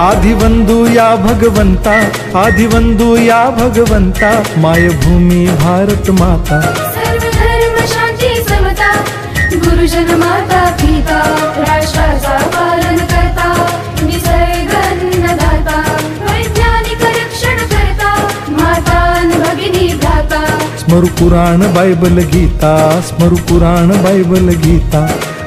आधिवंदू या भगवंता आधिवंदू या भगवंता मायभूमी भारत माता। सर्व धर्म शांती समता गुरुजन माता पिता राष्ट्राचा पालन करता निसर्ग अन्नदाता वैज्ञानिक रक्षण करता माता अन भगिनी भ्राता। स्मरु पुराण बायबल गीता स्मरु पुराण बायबल गीता।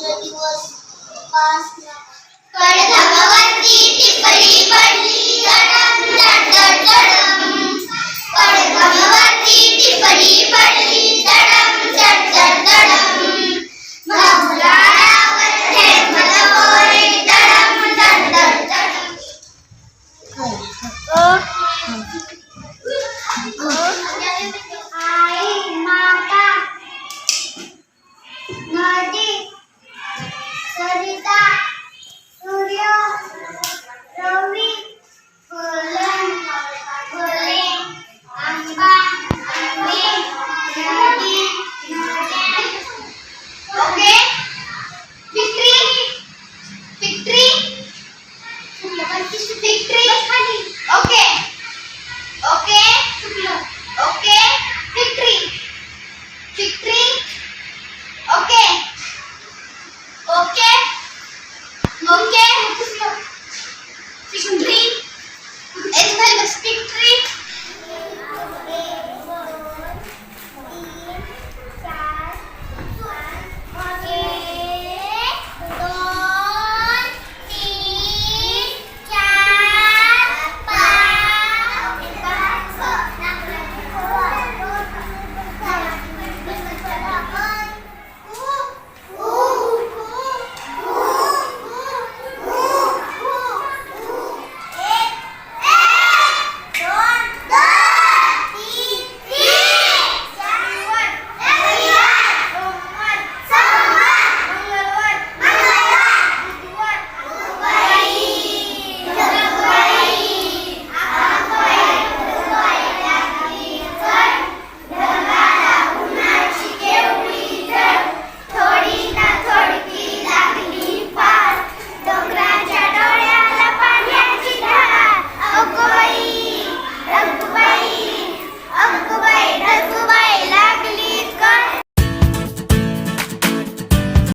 रात्र दिवस उपास पडघमावरती टिपरी पडली लडम लडम लडम पडघमावरती टिपरी पडली लडम लडम लडम भाऊला